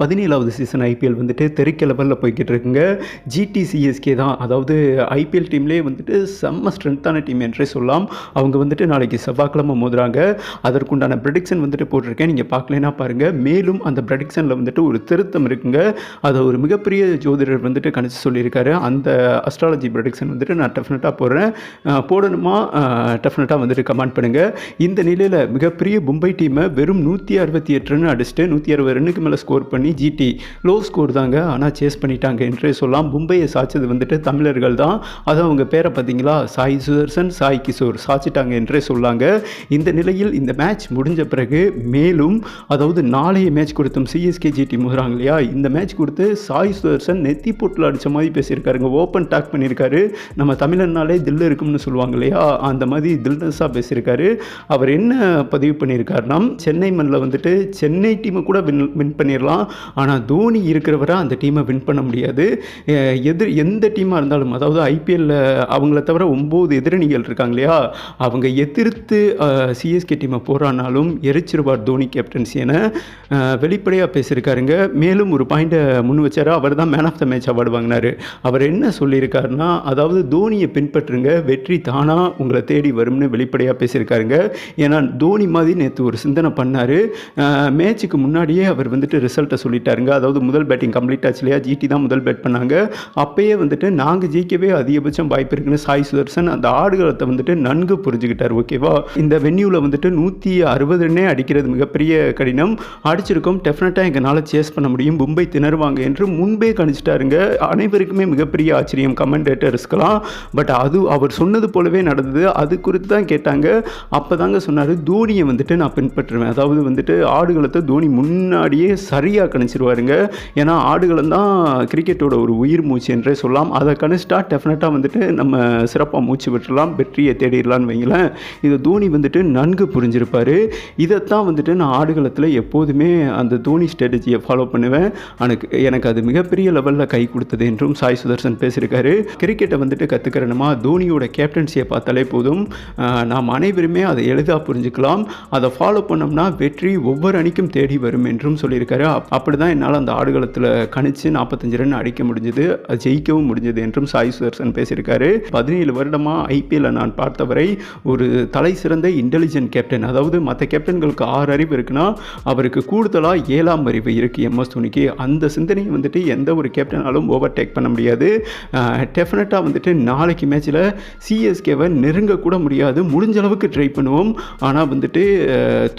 பதினேழாவது season IPL வந்துட்டு தெருக்க லெவலில் போய்கிட்டு இருக்குங்க. ஜிடிசிஎஸ்கே தான். அதாவது ஐபிஎல் டீம்லேயே வந்துட்டு செம்ம ஸ்ட்ரென்த்தான டீம் என்றே சொல்லலாம். அவங்க வந்துட்டு நாளைக்கு செவ்வாய்க்கிழமை மோதுறாங்க. அதற்குண்டான ப்ரெடிக்ஷன் வந்துட்டு போட்டிருக்கேன். நீங்கள் பார்க்கலனா பாருங்கள் மேலும் அந்த ப்ரெடிக்ஷனில் வந்துட்டு ஒரு திருத்தம் இருக்குங்க. அதை ஒரு மிகப்பெரிய ஜோதிடர் வந்துட்டு கணிச்சு சொல்லியிருக்காரு. அந்த அஸ்ட்ராலஜி ப்ரெடிக்ஷன் வந்துட்டு நான் டெஃபினட்டாக போடுறேன். போடணுமா? டெஃபினட்டாக வந்துட்டு கமெண்ட் பண்ணுங்கள் இந்த நிலையில் மிகப்பெரிய மும்பை டீமை வெறும் நூற்றி அறுபத்தி எட்டு ரன் அடிச்சுட்டு நூற்றி அறுபது ரன்னுக்கு மேலே ஸ்கோர் பண்ணி ஜிடி லோ ஸ்கோர் தாங்க. ஆனால் சேஸ் பண்ணிட்டாங்க. என்றே சொல்லலாம் மும்பையை சாய்ச்சது வந்துட்டு தமிழர்கள் தான். அது அவங்க பேரை பார்த்தீங்களா? சாய் சுதர்சன் சாய் கிஷோர் சாய்ச்சிட்டாங்க என்றே சொல்லாங்க. இந்த நிலையில் இந்த மேட்ச் முடிஞ்ச பிறகு மேலும் அதாவது நாளைய மேட்ச் கொடுத்தும் சிஎஸ்கே ஜிடி முதுறாங்க இல்லையா? இந்த மேட்ச் கொடுத்து சாய் சுதர்சன் நெத்தி போட்டில் அடித்த மாதிரி பேசியிருக்காருங்க. ஓப்பன் டாக் பண்ணியிருக்காரு. நம்ம தமிழன்னாலே தில் இருக்கும்னு சொல்லுவாங்க இல்லையா? அந்த மாதிரி தில்னஸாக பேசியிருக்காரு. அவர் என்ன பதிவு பண்ணியிருக்காருன்னா சென்னை மண்ணில் வந்துட்டு சென்னை டீமை கூட வின் வின் பண்ணிடலாம். ஆனால் தோனி இருக்கிறவரை அந்த டீமை வின் பண்ண முடியாது. எதிர் எந்த டீமாக இருந்தாலும் அதாவது ஐபிஎல்லில் அவங்கள தவிர ஒம்பது எதிரணிகள் இருக்காங்க இல்லையா? அவங்க எதிர்த்து சிஎஸ்கே டீமை போராடினாலும் எரிச்சிருவார் தோனி கேப்டன்சி என. வெளிப்படையாக பேசியிருக்காருங்க. மேலும் ஒரு பாயிண்ட்டை முன் வச்சார். அவர் தான் man of the match award வாங்கினார். அவர் என்ன சொல்லியிருக்காருன்னா அதாவது தோனியை பின்பற்றுங்க. வெற்றி தானாக உங்களை தேடி வரும்னு வெளிப்படையாக பேசியிருக்காருங்க. ஏன்னா தோனி மாதிரி நேற்று ஒரு சிந்தனை பண்ணார். மேட்ச்சுக்கு முன்னாடியே அவர் வந்துட்டு ரிசல்ட்டை சொல்லிட்டாருங்க. அதாவது முதல் பேட்டிங் கம்ப்ளீட் ஆச்சு இல்லையா? ஜிடி தான் முதல் பேட் பண்ணாங்க. அப்பயே வந்துட்டு நாங்கள் ஜெயிக்கவே அதிகபட்சம் வாய்ப்பு இருக்குன்னு சாய் சுதர்சன் அந்த ஆடுகளத்தை வந்துட்டு நன்கு புரிஞ்சுக்கிட்டார். ஓகேவா இந்த வென்யூவில் வந்துட்டு நூற்றி அறுபது ரன்னே அடிக்கிறது மிகப்பெரிய கடினம். அடிச்சிருக்கோம். டெஃபினட்டாக எங்களால் சேஸ் பண்ண முடியும். மும்பை திணறுவாங்க என்று முன்பே கணிச்சிட்டாருங்க. அனைவருக்குமே மிகப்பெரிய ஆச்சரியம் கமெண்டேட்டர்ஸ்க்கெல்லாம் பட் அது அவர் சொன்னது போலவே நடந்தது. அது குறித்து தான் கேட்டாங்க. அப்போ தாங்க சொன்னார் தோனியை வந்துட்டு நான் பின்பற்றுவேன். அதாவது வந்துட்டு ஆடுகளத்தை தோனி முன்னாடியே சரியாக கணிச்சிருவாருங்க. ஏன்னா ஆடுகளம் தான் கிரிக்கெட்டோட ஒரு உயிர் மூச்சு என்றே சொல்லலாம். அதை கணிச்சிட்டா டெஃபினட்டாக வந்துட்டு நம்ம சிறப்பாக மூச்சு விட்டுறலாம் வெற்றியை தேடிடலான்னு வைங்களேன். இதை தோனி வந்துட்டு நன்கு புரிஞ்சிருப்பார். இதைத்தான் வந்துட்டு நான் ஆடுகளத்தில் எப்போதுமே அந்த தோனி ஸ்ட்ராட்டஜியை ஃபாலோ பண்ணுவேன். எனக்கு எனக்கு அது மிகப்பெரிய லெவலில் கை கொடுத்தது என்றும் சாய் சுதர்சன் பேசியிருக்காரு. கிரிக்கெட்டை வந்துட்டு கற்றுக்கிறனுமா தோனியோட கேப்டன்சியை பார்த்தாலே போதும். நாம் அனைவருமே அதை எளிதாக புரிஞ்சுக்கலாம். அதை ஃபாலோ பண்ணோம்னா வெற்றி ஒவ்வொரு அணிக்கும் தேடி வரும் என்றும் சொல்லியிருக்காரு. அப்- அப்படி தான் என்னால் அந்த ஆடுகளத்தில் கணிச்சு நாற்பத்தஞ்சு ரன் அடிக்க முடிஞ்சது அது ஜெயிக்கவும் முடிஞ்சது என்றும் சாய் சுதர்சன் பேசியிருக்காரு. பதினேழு வருடமாக ஐபிஎல்லை நான் பார்த்தவரை ஒரு தலை சிறந்த இன்டெலிஜென்ட் கேப்டன் அதாவது மற்ற கேப்டன்களுக்கு ஆறு அறிவு இருக்குன்னா அவருக்கு கூடுதலாக ஏழாம் அறிவு இருக்குது எம்எஸ் தோனிக்கு. அந்த சிந்தனையை வந்துட்டு எந்த ஒரு கேப்டனாலும் ஓவர் டேக் பண்ண முடியாது. டெஃபினட்டாக வந்துட்டு நாளைக்கு மேட்ச்சில் சிஎஸ்கேவை நெருங்கக்கூட முடியாது. முடிஞ்ச அளவுக்கு ட்ரை பண்ணுவோம். ஆனால் வந்துட்டு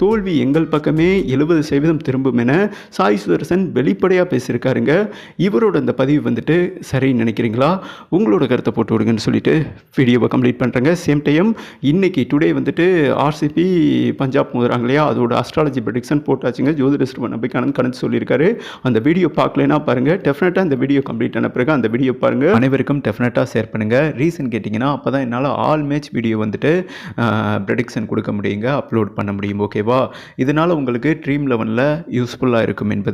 தோல்வி எங்கள் பக்கமே எழுபது சதவீதம் திரும்பும் என சாய் சுதர்சன் வெளிப்படையாக பேசியிருக்காருங்க. இவரோட இந்த பதிவு வந்துட்டு சரின்னு நினைக்கிறீங்களா? உங்களோட கருத்தை போட்டு விடுங்கன்னு சொல்லிட்டு வீடியோவை கம்ப்ளீட் பண்ணுறேங்க சேம் டைம் இன்னைக்கு டுடே வந்துட்டு ஆர்சிபி பஞ்சாப் மோதுறாங்க இல்லையா? அதோட அஸ்ட்ராலஜி ப்ரெடிக்ஷன் போட்டாச்சுங்க. ஜோதிட சிறுவன் நம்பிக்கையானது கணக்கு சொல்லியிருக்காரு. அந்த வீடியோ பார்க்கலைன்னா பாருங்கள் டெஃபினட்டாக இந்த வீடியோ கம்ப்ளீட் ஆன பிறகு அந்த வீடியோ பாருங்கள் அனைவருக்கும் டெஃபினட்டாக ஷேர் பண்ணுங்கள் ரீசன் கேட்டிங்கன்னா அப்போ தான் என்னால் ஆல் மேட்ச் வீடியோ வந்துட்டு ப்ரெடிக்ஷன் கொடுக்க முடியுங்க. அப்லோட் பண்ண முடியும். ஓகேவா இதனால் உங்களுக்கு ட்ரீம் லெவனில் யூஸ்ஃபுல்லாக இருக்கும் என்பது